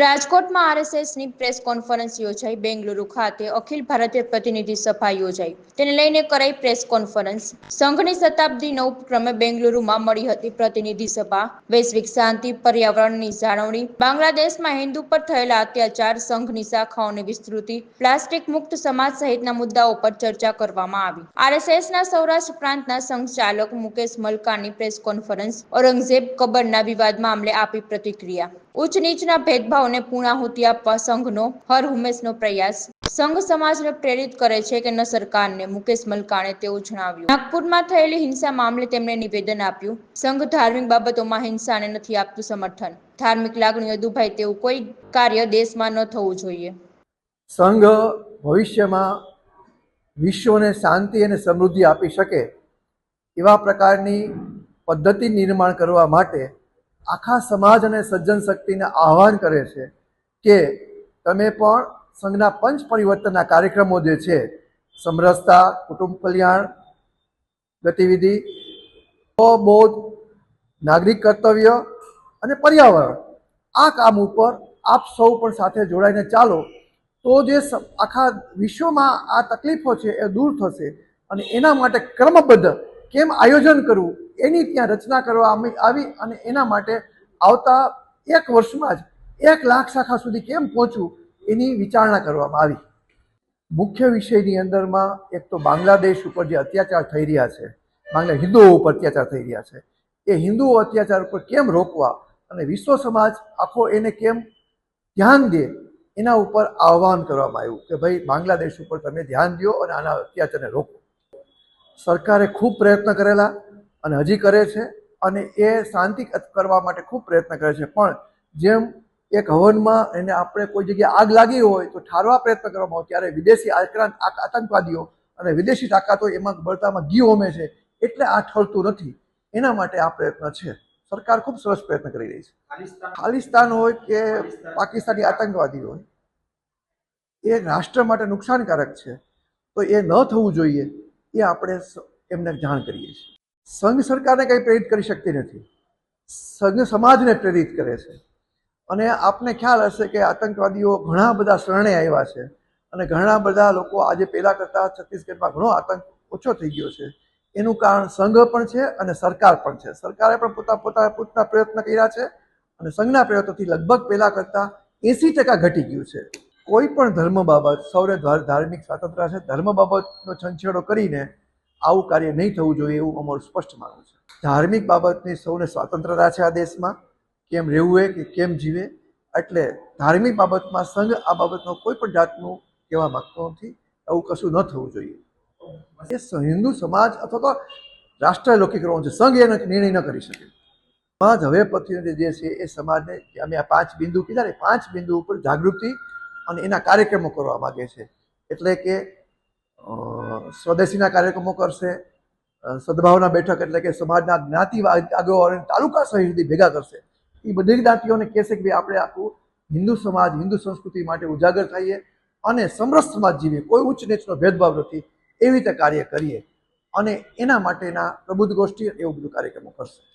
રાજકોટમાં આરએસએસની press conference યોજાઈ બેંગલુરુ ખાતે. અખિલ ભારતીય પ્રતિનિધિ સભા યોજાઈ. તેને લઈને કરાઈ પ્રેસ કોન્ફરન્સ. સંઘની શતાબ્દીના ઉપક્રમે બેંગલુરુમાં મળી હતી પ્રતિનિધિ સભા. વૈશ્વિક શાંતિ, પર્યાવરણની જાળવણી, બાંગ્લાદેશમાં હિન્દુ પર થયેલા અત્યાચાર, સંઘની શાખાઓની વિસ્તૃતિ, પ્લાસ્ટિક મુક્ત સમાજ સહિતના મુદ્દાઓ પર ચર્ચા કરવામાં આવી. આરએસએસના સૌરાષ્ટ્ર પ્રાંતના સંઘચાલક મુકેશ મલકાની પ્રેસ કોન્ફરન્સ ઔરંગઝેબ કબરના વિવાદ મામલે આપી પ્રતિક્રિયા. ઉચ્ચ નીચના ભેદભાવને પૂર્ણાહુતિયા આપવા સંઘનો, હર હુમેશનો પ્રયાસ. સંઘ સમાજને પ્રેરિત કરે છે કે ન સરકારને, મુકેશ મલકાણે તેવું જણાવ્યું. નાગપુરમાં થયેલી હિંસા મામલે તેમણે નિવેદન આપ્યું. સંઘ ધાર્મિક બાબતોમાં હિંસાને નથી આપતું સમર્થન. ધાર્મિક લાગણીઓ દુભાય તેવું કોઈ કાર્ય દેશમાં ન થવું જોઈએ. સંઘ ભવિષ્યમાં વિશ્વને શાંતિ અને સમૃદ્ધિ આપી શકે એવા પ્રકારની પદ્ધતિ નિર્માણ કરવા માટે આખા સમાજ અને સજ્જન શક્તિને આહ્વાન કરે છે કે તમે પણ સંઘના પંચ પરિવર્તનના કાર્યક્રમો જે છે, સમરસતા, કુટુંબ કલ્યાણ, ગતિવિધિ બોધ નાગરિક કર્તવ્ય અને પર્યાવરણ, આ કામ ઉપર આપ સૌ પણ સાથે જોડાઈને ચાલો તો જે આખા વિશ્વમાં આ તકલીફો છે એ દૂર થશે અને એના માટે ક્રમબદ્ધ કેમ આયોજન કરવું એની ત્યાં રચના કરવામાં આવી અને એના માટે આવતા એક વર્ષમાં જ એક લાખ શાખા સુધી કેમ પહોંચવું એની વિચારણા કરવામાં આવી. મુખ્ય વિષયની અંદરમાં એક તો બાંગ્લાદેશ ઉપર જે અત્યાચાર થઈ રહ્યા છે, બાંગ્લા હિન્દુઓ ઉપર અત્યાચાર થઈ રહ્યા છે, એ હિન્દુઓ અત્યાચાર ઉપર કેમ રોકવા અને વિશ્વ સમાજ આખો એને કેમ ધ્યાન દે એના ઉપર આહ્વાન કરવામાં આવ્યું કે ભાઈ બાંગ્લાદેશ ઉપર તમે ધ્યાન દો અને આના અત્યાચારને રોકો. સરકારે ખૂબ પ્રયત્ન કરેલા અને હજી કરે છે અને એ શાંતિ કરવા માટે ખૂબ પ્રયત્ન કરે છે. પણ જેમ એક હવનમાં એને આપણે કોઈ જગ્યાએ આગ લાગી હોય તો ઠારવા પ્રયત્ન કરવામાં આવે. ત્યારે વિદેશી આક્રાંત આક- આતંકવાદીઓ અને વિદેશી તાકાતો એમાં બળતામાં ઘી હોમે છે એટલે આ ઠરતું નથી. એના માટે આ પ્રયત્ન છે. સરકાર ખૂબ સરસ પ્રયત્ન કરી રહી છે. ખાલિસ્તાન હોય કે પાકિસ્તાની આતંકવાદી હોય એ રાષ્ટ્ર માટે નુકસાનકારક છે. તો એ ન થવું જોઈએ એ આપણે એમને જાણ કરીએ છીએ. સંઘ સરકારને કંઈ પ્રેરિત કરી શકતી નથી. સંઘ સમાજને પ્રેરિત કરે છે. અને આપને ખ્યાલ હશે કે આતંકવાદીઓ ઘણા બધા શરણે આવ્યા છે. અને ઘણા બધા લોકો આજે પહેલાં કરતાં છત્તીસગઢમાં ઘણો આતંક ઓછો થઈ ગયો છે. એનું કારણ સંઘ પણ છે અને સરકાર પણ છે. સરકારે પણ પોતા પોતા, પોતાના પ્રયત્ન કર્યા છે અને સંઘના પ્રયત્નોથી લગભગ પહેલાં કરતાં એંસી ટકા ઘટી ગયું છે. કોઈ પણ ધર્મ બાબત, સૌરે ધાર્મિક સ્વાતંત્ર્ય છે, ધર્મ બાબતનો છંછેડો કરીને આવું કાર્ય નહીં થવું જોઈએ એવું અમારું સ્પષ્ટ માનવું છે. ધાર્મિક બાબતની સૌને સ્વાતંત્રતા છે આ દેશમાં. કેમ રહેવું કે કેમ જીવે? એટલે ધાર્મિક બાબતમાં સંઘ આ બાબતનો કોઈ પણ જાતનું કહેવા માગતો નથી. આવું કશું ન થવું જોઈએ. એ હિન્દુ સમાજ અથવા તો રાષ્ટ્ર લૌકિકરણ છે સંઘ એ નિર્ણય ન કરી શકે. સમાજ હવે પતિનો જે છે એ સમાજને અમે આ પાંચ બિંદુ કીધા ને પાંચ બિંદુ ઉપર જાગૃતિ અને એના કાર્યક્રમો કરવા માગે છે. એટલે કે સ્વદેશીના કાર્યક્રમો કરશે સદભાવના બેઠક એટલે કે સમાજના જ્ઞાતિ આગેવાનો તાલુકા સહિત સુધી ભેગા કરશે. એ બધી જ્ઞાતિઓને કહેશે કે ભાઈ, આપણે આખું હિન્દુ સમાજ, હિન્દુ સંસ્કૃતિ માટે ઉજાગર થઈએ અને સમરસ સમાજ જીવીએ. કોઈ ઉચ્ચ નીચનો ભેદભાવ નથી. એવી રીતે કાર્ય કરીએ. અને એના માટેના પ્રબુદ્ધ ગોષ્ઠી એવું બધું કાર્યક્રમો કરશે.